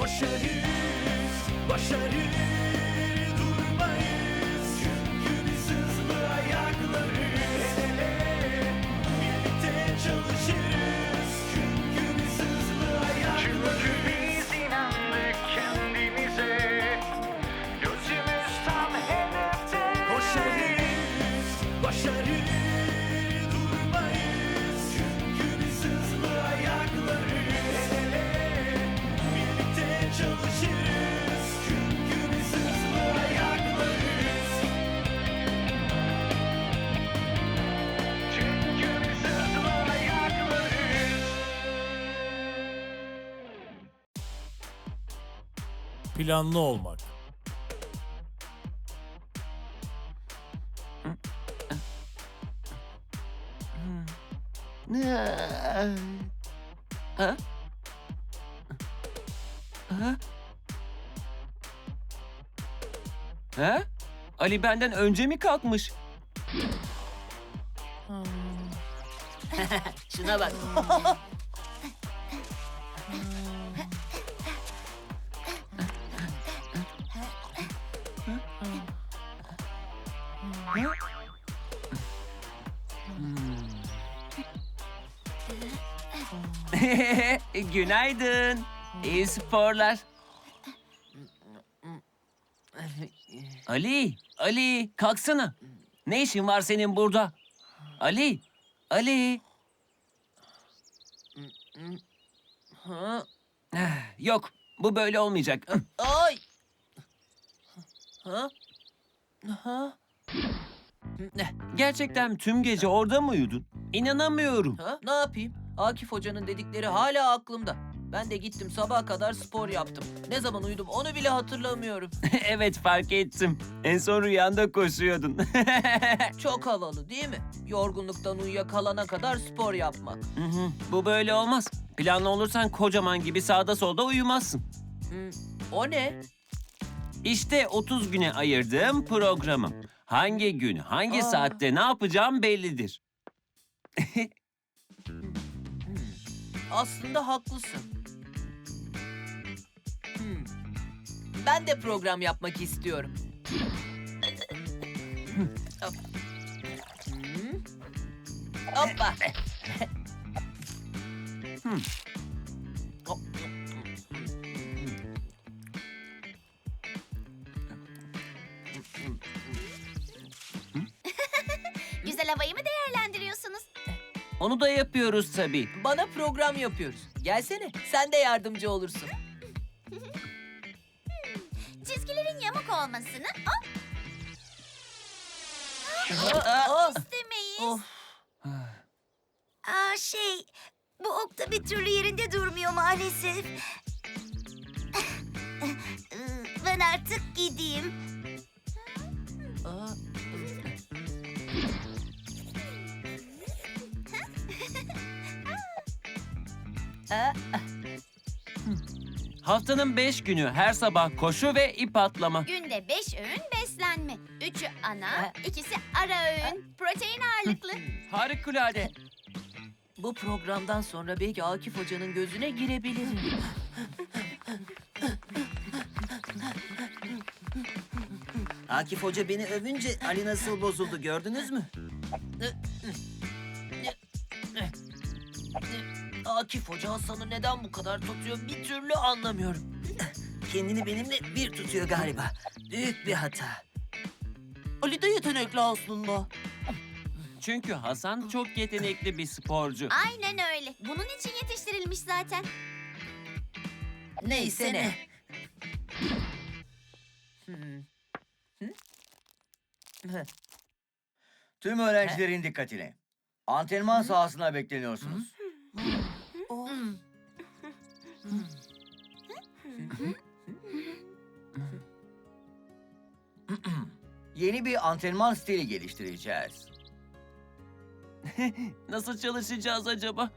Koşarız, başarı Planlı olmak. Ha? Ha? Ha? Ali benden önce mi kalkmış? Şuna bak. Günaydın. İyi sporlar. Ali, Ali kalksana. Ne işin var senin burada? Ali, Ali. Yok, bu böyle olmayacak. Ay. Ha? Ha? Gerçekten tüm gece orada mı uyudun? İnanamıyorum. Ha? Ne yapayım? Akif Hoca'nın dedikleri hala aklımda. Ben de gittim sabaha kadar spor yaptım. Ne zaman uyudum onu bile hatırlamıyorum. evet fark ettim. En son rüyanda koşuyordun. Çok havalı değil mi? Yorgunluktan uyuyakalana kadar spor yapmak. Hı hı, bu böyle olmaz. Planlı olursan kocaman gibi sağda solda uyumazsın. Hmm, O ne? İşte 30 güne ayırdığım programım. Hangi gün, hangi Aa. saatte ne yapacağım bellidir. Aslında haklısın. Hmm. Ben de program yapmak istiyorum. Hop. Hmm. Hoppa. Hop. Onu da yapıyoruz tabii. Bana program yapıyoruz. Gelsene, sen de yardımcı olursun. Çizgilerin yamuk olmasını hop Aa, istemeyiz. of. Aa şey, bu okta bir türlü yerinde durmuyor maalesef. Ben artık gideyim. Haftanın 5 günü her sabah koşu ve ip atlama. günde beş öğün beslenme. Üçü ana, ikisi ara öğün. Protein ağırlıklı. Harikulade. bu programdan sonra belki Akif Hoca'nın gözüne girebilirim. Akif Hoca beni övünce Ali nasıl bozuldu gördünüz mü? Akif Hoca Hasan'ı neden bu kadar tutuyor bir türlü anlamıyorum. Kendini benimle bir tutuyor galiba. Büyük bir hata. Ali de yetenekli aslında. Çünkü Hasan çok yetenekli bir sporcu. Aynen öyle. Bunun için yetiştirilmiş zaten. Neyse ne. Hmm. Tüm öğrencilerin dikkatine. Antrenman sahasına bekleniyorsunuz. Yeni bir antrenman stili geliştireceğiz. Nasıl çalışacağız acaba?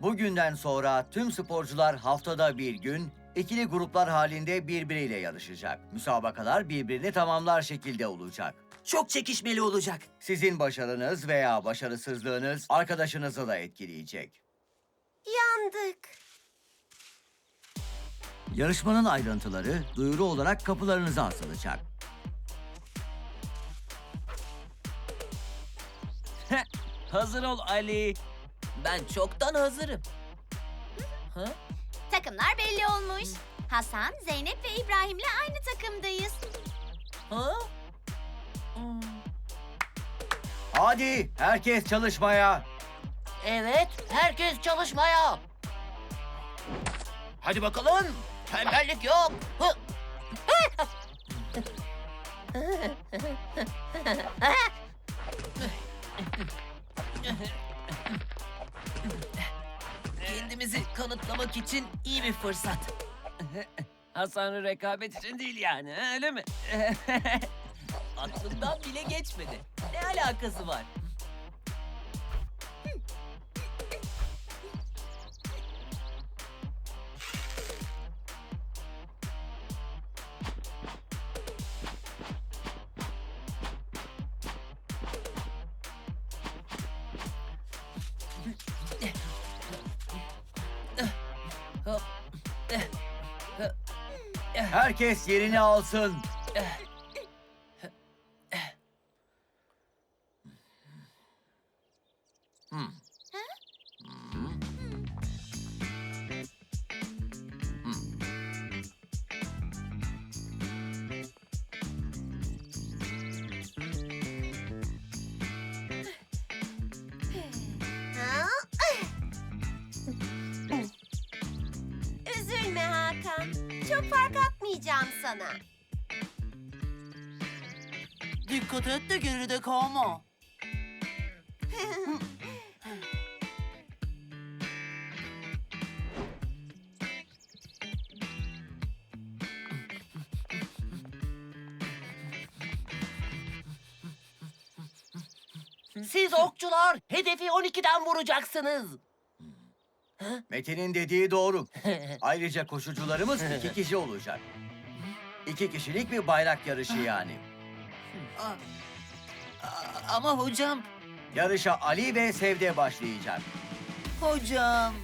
Bugünden sonra tüm sporcular haftada bir gün ikili gruplar halinde birbiriyle yarışacak. Müsabakalar birbirini tamamlar şekilde olacak. Çok çekişmeli olacak. Sizin başarınız veya başarısızlığınız arkadaşınızı da etkileyecek. Yandık. Yarışmanın ayrıntıları duyuru olarak kapılarınıza asılacak. Hazır ol Ali. Ben çoktan hazırım. Ha? Takımlar belli olmuş. Hasan, Zeynep ve İbrahim'le aynı takımdayız. Ha? Hmm. Hadi herkes çalışmaya. Evet, herkes çalışmaya. Hadi bakalım. Tembellik yok. Kendimizi kanıtlamak için iyi bir fırsat. Hasan'ın rekabet için değil yani öyle mi? Aklımdan bile geçmedi. Ne alakası var? Herkes yerini alsın. Sana. Dikkat et de geride kalma. Siz okçular hedefi 12'den vuracaksınız. Metin'in dediği doğru. Ayrıca koşucularımız iki kişi olacak. İki kişilik bir bayrak yarışı yani. Ama hocam, Yarışa Ali ve Sevde başlayacak. hocam.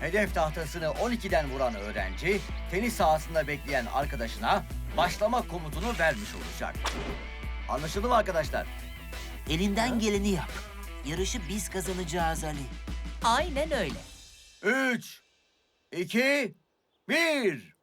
Hedef tahtasını 12'den vuran öğrenci, tenis sahasında bekleyen arkadaşına başlama komutunu vermiş olacak. Anlaşıldı mı arkadaşlar? Elinden geleni yap. Yarışı biz kazanacağız Ali. Aynen öyle. 3, 2, 1.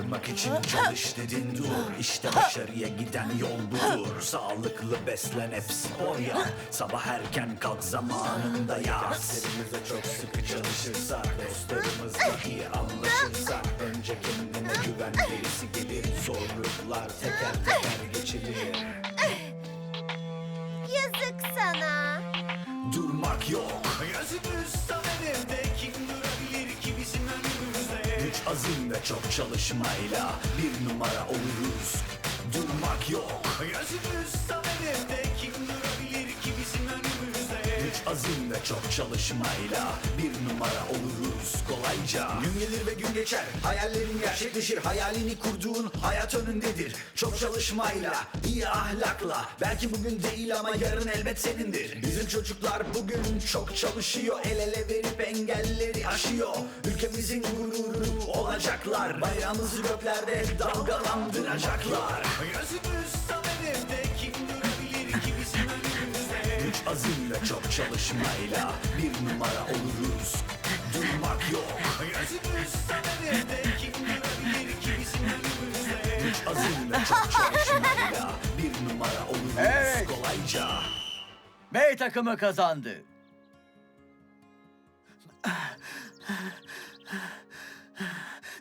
varmak için çalış dedin dur. İşte başarıya giden yol budur. Sağlıklı beslen hep spor yap. Sabah erken kalk zamanında yat. Derslerimizde çok sıkı çalışırsak Dostlarımızla iyi anlaşırsak Önce kendine güven gerisi gelir. Zorluklar teker teker geçilir. Yazık sana. Durmak yok. Gözümüz tam azim ve çok çalışmayla Bir numara oluruz. Durmak yok. Gözümüz tam azim ve çok çalışmayla Bir numara oluruz kolayca. Gün gelir ve gün geçer Hayallerin gerçekleşir. Hayalini kurduğun hayat önündedir. Çok çalışmayla, iyi ahlakla. Belki bugün değil ama yarın elbet senindir. Bizim çocuklar bugün çok çalışıyor. El ele verip engelleri aşıyor. Ülkemizin gururu olacaklar. Bayrağımızı göklerde dalgalandıracaklar. Gözümüz tam önümüzde Güç azim ve çok çalışmayla Bir numara oluruz Durmak yok Gözümüz tam hedefte Kim durabilir ki bizim önümüzde Güç azim ve çok çalışmayla Bir numara oluruz Evet. kolayca B takımı kazandı.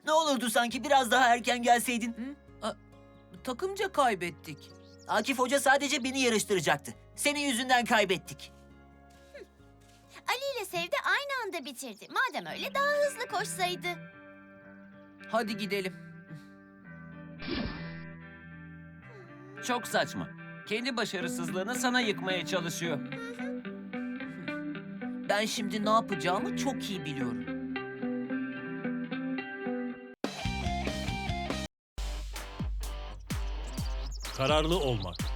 Ne olurdu sanki biraz daha erken gelseydin? Takımca kaybettik. Akif Hoca sadece beni yarıştıracaktı. Senin yüzünden kaybettik. Ali ile Sevde aynı anda bitirdi. Madem öyle daha hızlı koşsaydı. Hadi gidelim. Çok saçma. Kendi başarısızlığını sana yıkmaya çalışıyor. Ben şimdi ne yapacağımı çok iyi biliyorum. Kararlı olmak.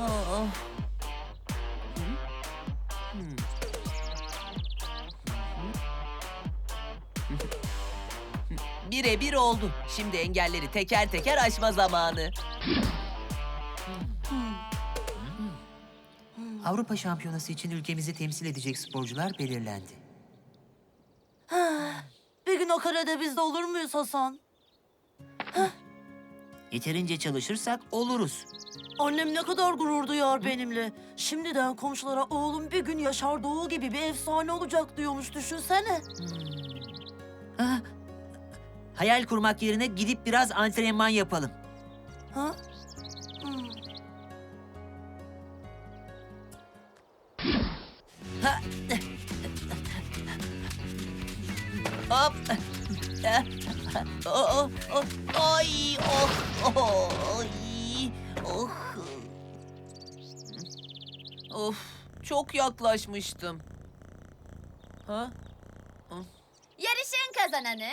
Aa. Birebir oldu. Şimdi engelleri teker teker aşma zamanı. Avrupa Şampiyonası için ülkemizi temsil edecek sporcular belirlendi. Bir gün o karede biz de olur muyuz Hasan? Yeterince çalışırsak oluruz. Annem ne kadar gurur duyar benimle. Şimdiden komşulara oğlum bir gün Yaşar Doğu gibi bir efsane olacak diyormuş düşünsene. Ha? Hayal kurmak yerine gidip biraz antrenman yapalım. Ha? Hmm. Hop. Oh, oh, oh, ay, oh, oh, Of, çok yaklaşmıştım. Ha? Yarışın kazananı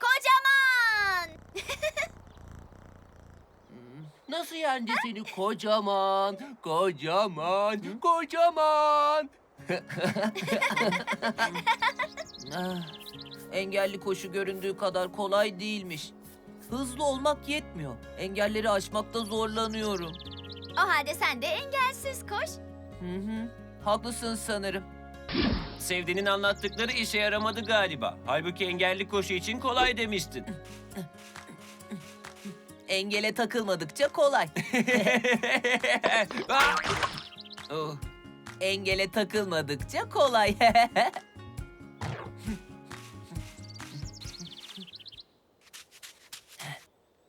kocaman. Nasıl yendi seni kocaman, kocaman, kocaman? Ah, Engelli koşu göründüğü kadar kolay değilmiş. Hızlı olmak yetmiyor. Engelleri aşmakta zorlanıyorum. O halde sen de engelsiz koş. Hı hı. Haklısın sanırım. Sevdiğinin anlattıkları işe yaramadı galiba. Halbuki engelli koşu için kolay demiştin. Engele takılmadıkça kolay. Ah! Oh, Engele takılmadıkça kolay.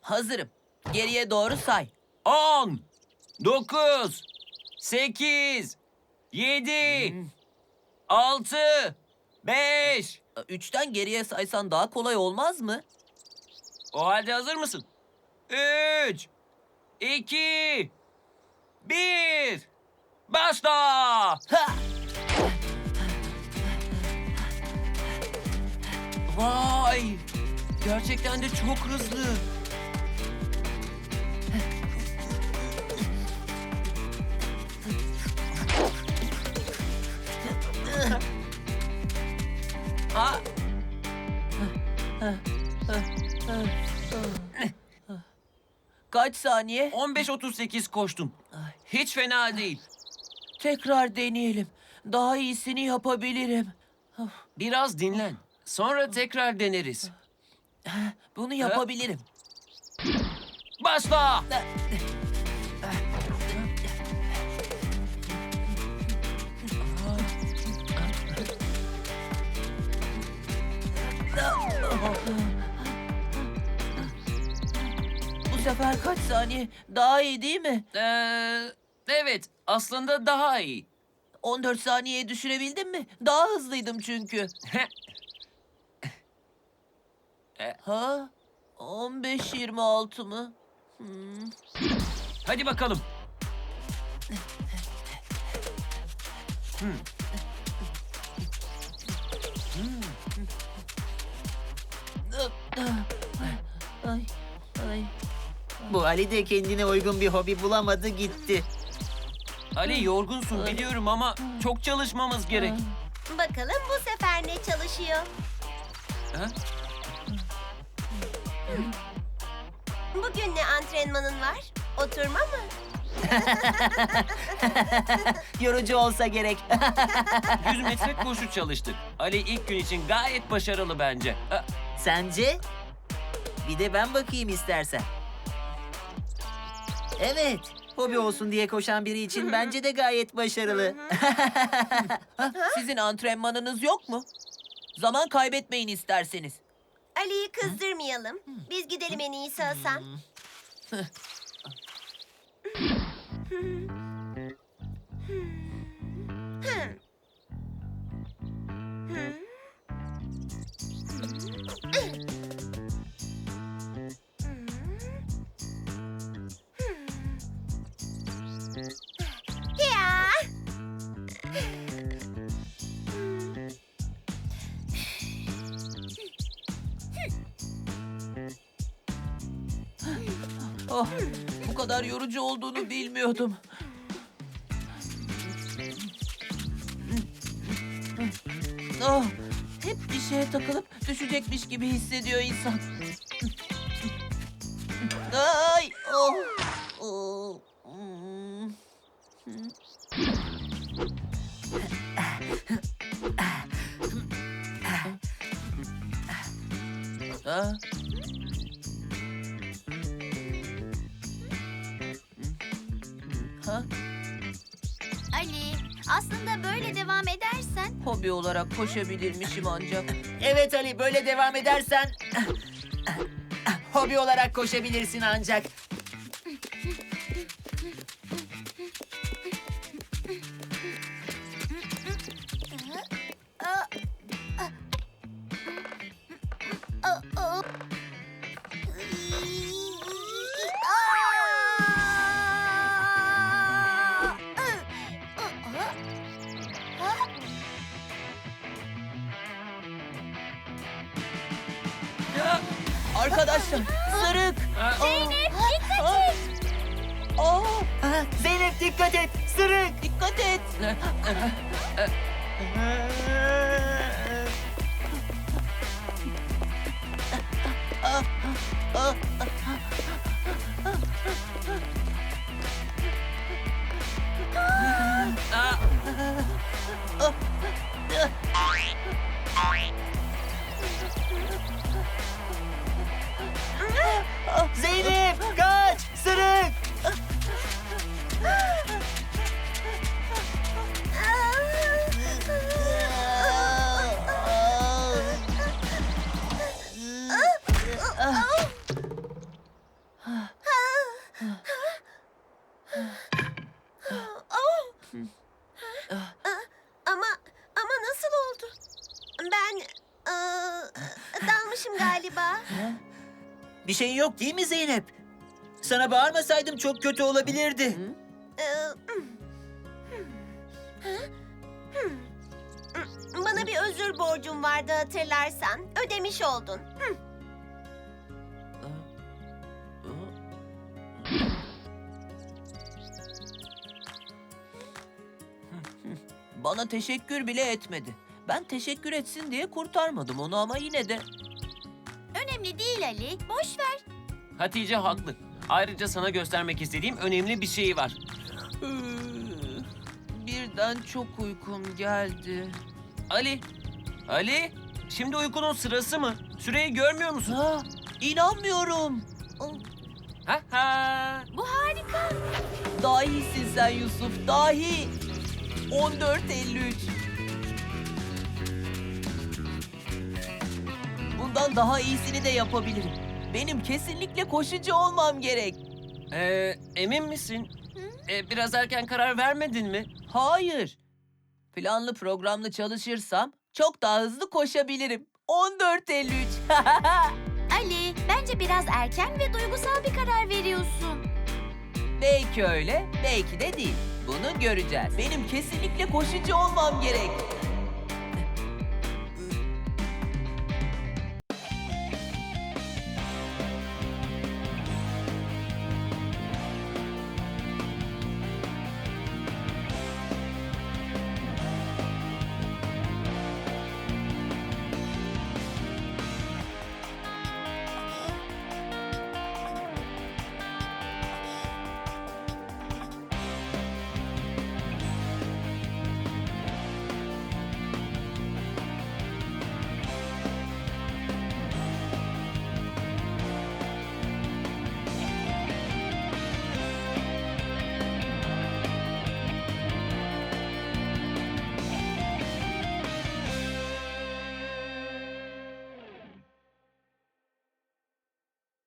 Hazırım. Geriye doğru say. 10, 9, 8, 7, 6, 5. Üçten geriye saysan daha kolay olmaz mı? O halde hazır mısın? 3, 2, 1. Başla! Ha! Vay! Gerçekten de çok hızlı. Kaç saniye? 15.38 koştun. Hiç fena değil. Tekrar deneyelim. Daha iyisini yapabilirim. Biraz dinlen. Sonra tekrar deneriz. Bunu yapabilirim. Başla! Sefer kaç saniye? Daha iyi değil mi? Ee, evet, aslında daha iyi. 14 saniyeye düşürebildin mi? Daha hızlıydım çünkü. ha? 15-26 mı? Hmm. Hadi bakalım. Ay, Bu Ali de kendine uygun bir hobi bulamadı gitti. Ali yorgunsun biliyorum ama çok çalışmamız gerek. Bakalım bu sefer ne çalışıyor? Ha? Bugün ne antrenmanın var? Oturma mı? Yorucu olsa gerek. 100 metre koşu çalıştık. Ali ilk gün için gayet başarılı bence. Sence? Bir de ben bakayım istersen. Evet, hobi olsun diye koşan biri için bence de gayet başarılı. Sizin antrenmanınız yok mu? Zaman kaybetmeyin isterseniz. Ali'yi kızdırmayalım. Biz gidelim en iyisi Hasan. yorucu olduğunu bilmiyordum. Oh, hep bir şeye takılıp düşecekmiş gibi hissediyor insan. Ay, oh, oh. Ah. Aslında böyle devam edersen Hobi olarak koşabilirmişim ancak. evet Ali, böyle devam edersen... hobi olarak koşabilirsin ancak. Zeynep, dikkat et. Ah, Zeynep dikkat et, sırık! dikkat et. Ama ama nasıl oldu? Ben ıı, dalmışım galiba. Bir şeyin yok değil mi Zeynep? Sana bağırmasaydım çok kötü olabilirdi. Iı, Bana bir özür borcum vardı hatırlarsan. Ödemiş oldun. Bana teşekkür bile etmedi. Ben teşekkür etsin diye kurtarmadım onu ama yine de. Önemli değil Ali. Boş ver. Hatice haklı. Ayrıca sana göstermek istediğim önemli bir şey var. Birden çok uykum geldi. Ali, Ali, şimdi uykunun sırası mı? Süreyi görmüyor musun? Ha, inanmıyorum. Ha ha. Bu harika. Dahisin sen Yusuf, dahi. 14.53. Bundan daha iyisini de yapabilirim. Benim kesinlikle koşucu olmam gerek. Ee, emin misin? Ee, biraz erken karar vermedin mi? Hayır. Planlı programlı çalışırsam çok daha hızlı koşabilirim. 14.53. Ali, bence biraz erken ve duygusal bir karar veriyorsun. belki öyle, belki de değil. Bunu göreceğiz. Benim kesinlikle koşucu olmam gerek.